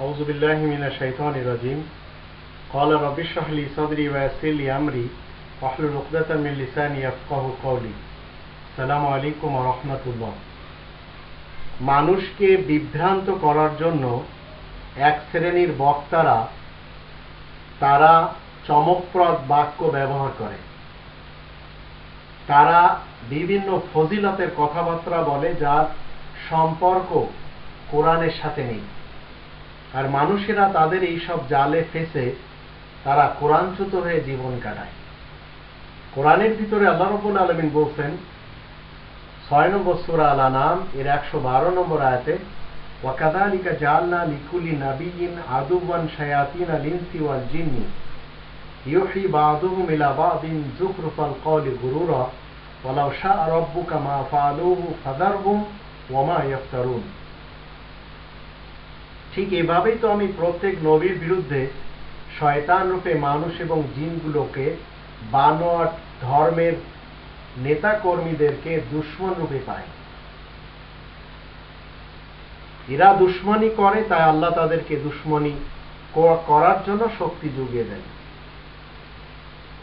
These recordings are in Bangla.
أعوذ بالله من الشيطان الرجيم قال رب اشرح لي صدري ويسر لي أمري واحلل عقدة من لساني يفقه قولي السلام عليكم ورحمة الله মানুষকে বিভ্রান্ত করার জন্য এক শ্রেণীর বক্তারা তারা চমকপ্রদ বাক্য ব্যবহার করে তারা বিভিন্ন ফজিলতের কথাবার্তা বলে যার সম্পর্ক কোরআনের সাথে নেই আর মানুষেরা তাদের এই সব জালে ফেসে তারা কোরআনচ্যুত হয়ে জীবন কাটায়। কোরআনের ভিতরে আল্লাহ রবুল আলমিন বলছেন, ছয় নম্বর সুরা আলা নাম এর একশো বারো নম্বর আয়াতে ওয়াকাদালিকা লিকুলি আদুবান শায়াতিন আল ইনসি ওয়াল জিন্নি ওয়ালাউ মা ঠিক এভাবেই তো আমি প্রত্যেক নবীর বিরুদ্ধে শয়তান রূপে মানুষ এবং জিনগুলোকে বানোয়াট ধর্মের নেতা কর্মীদেরকে দুশ্মন রূপে পায়। এরা দুশ্মনী করে, তাই আল্লাহ তাদেরকে দুশ্মনী করার জন্য শক্তি যুগিয়ে দেন।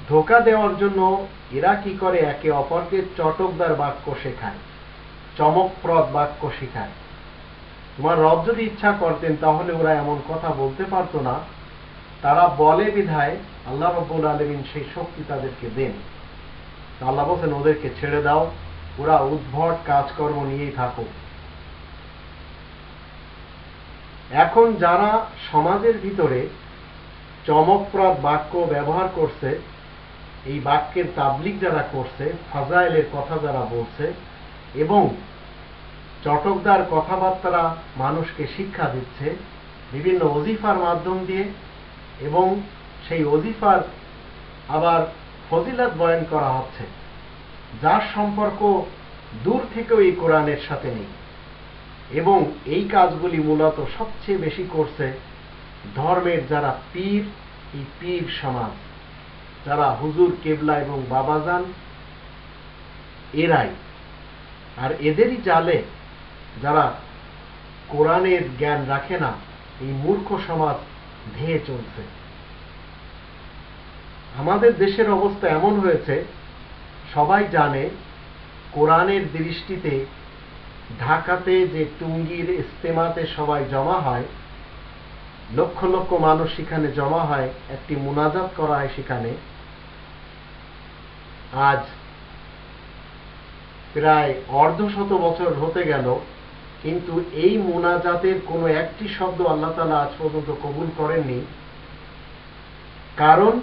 ধোকা দেওয়ার জন্য এরা কি করে? একে অপরকে চটকদার বাক্য শেখায়, চমকপ্রদ বাক্য শেখায়। তোমার রব যদি ইচ্ছা করতেন, তাহলে ওরা এমন কথা বলতে পারতো না। তারা বলে বিধায় আল্লাহ রব্বুল আলমিন সেই শক্তি তাদেরকে দেন। আল্লাহ বলছেন, ওদেরকে ছেড়ে দাও। ওরা উদ্ভট কাজকর্ম নিয়েই থাকুক। এখন যারা সমাজের ভিতরে চমকপ্রদ বাক্য ব্যবহার করছে, এই বাক্যের তাবলিক যারা করছে, ফাজাইলের কথা যারা বলছে, এবং চটকদার কথাবার্তারা মানুষকে শিক্ষা দিচ্ছে, বিভিন্ন অজিফার মাধ্যম দিয়ে, এবং সেই অজিফার আবার ফজিলাত বয়ান করা হচ্ছে। যার সম্পর্ক দূর থেকেও এই কোরআনের সাথে নেই। এবং এই কাজগুলি মূলত সবচেয়ে বেশি করছে ধর্মের যারা পীর, এই পীর সমাজ। যারা হুজুর, কেবলা এবং বাবাজান এরাই। আর এদেরই জালে যারা কোরআনের জ্ঞান রাখে না, এই মূর্খ সমাজ ধেয়ে চলছে। আমাদের দেশের অবস্থা এমন হয়েছে, সবাই জানে কোরআনের দৃষ্টিতে ঢাকাতে যে টুঙ্গির ইস্তেমাতে সবাই জমা হয়, লক্ষ লক্ষ মানুষ সেখানে জমা হয়, একটি মুনাজাত করা হয় সেখানে। আজ প্রায় অর্ধশত বছর হতে গেল কিন্তু এই মুনাজাতের কোনো একটি শব্দ আল্লাহ তালা আজ পর্যন্ত কবুল করেননি। কারণ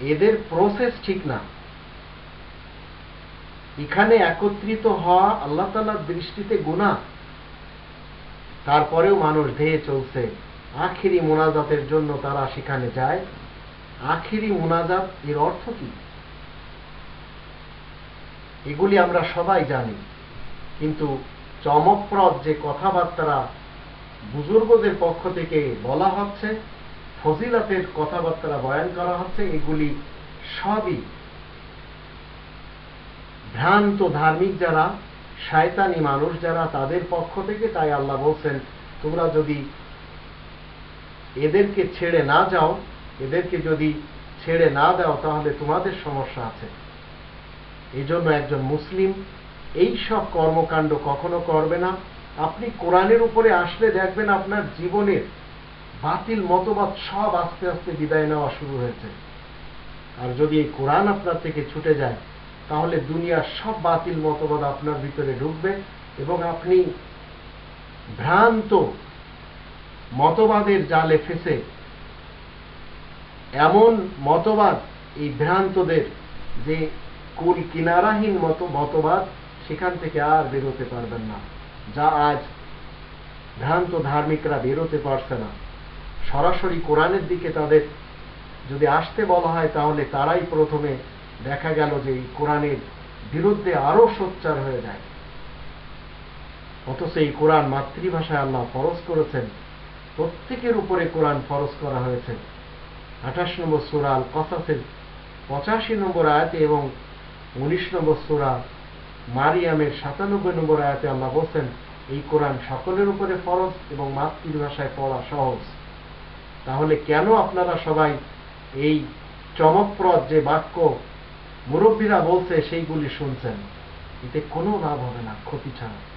এদের প্রসেস ঠিক না। এখানে একত্রিত হওয়া আল্লাহ তালার দৃষ্টিতে গুণা তারপরেও মানুষ ধেয়ে চলছে। আখিরি মোনাজাতের জন্য তারা সেখানে যায়। আখিরি মোনাজাত এর অর্থ কি? এগুলি আমরা সবাই জানি। কিন্তু চমকপ্রদ যে কথাবার্তারা বুজুর্গদের পক্ষ থেকে বলা হচ্ছে, ফজিলাতের কথাবার্তা বয়ান করা হচ্ছে, এগুলি সবই ভ্রান্ত ধার্মিক যারা, শায়তানি মানুষ যারা, তাদের পক্ষ থেকে তাই আল্লাহ বলছেন, তোমরা যদি এদেরকে ছেড়ে না যাও, এদেরকে যদি ছেড়ে না দাও, তাহলে তোমাদের সমস্যা আছে। এই একজন মুসলিম এই সব কর্মকাণ্ড কখনো করবে না। আপনি কোরআনের উপরে আসলে দেখবেন আপনার জীবনের বাতিল মতবাদ সব আস্তে আস্তে বিদায় নেওয়া শুরু হয়েছে। আর যদি এই কোরআন আপনার থেকে ছুটে যায়, তাহলে দুনিয়ার সব বাতিল মতবাদ আপনার ভিতরে ঢুকবে এবং আপনি ভ্রান্ত মতবাদের জালে ফেসে এমন মতবাদ, এই ভ্রান্তদের যে কুল কিনারাহীন মত, মতবাদ সেখান থেকে আর বেরোতে পারবেন না। যা আজ ভ্রান্ত ধার্মিকরা বেরোতে পারছে না। সরাসরি কোরআনের দিকে তাদের যদি আসতে বলা হয়, তাহলে তারাই প্রথমে দেখা গেল যে এই কোরআনের বিরুদ্ধে আরও সোচ্চার হয়ে যায়। অথচ এই কোরআন মাতৃভাষায় আল্লাহ ফরজ করেছেন। প্রত্যেকের উপরে কোরআন ফরজ করা হয়েছে। আঠাশ নম্বর সুরাল কসাসের পঁচাশি নম্বর আয়াতে এবং উনিশ নম্বর সুরা মারিয়ামের সাতানব্বই নম্বর আয়াতে আল্লাহ বলছেন, এই কোরআন সকলের উপরে ফরজ এবং মাতৃভাষায় পড়া সহজ। তাহলে কেন আপনারা সবাই এই চমকপ্রদ যে বাক্য মুরব্বীরা বলছে, সেইগুলি শুনছেন? এতে কোনো লাভ হবে না, ক্ষতি ছাড়া।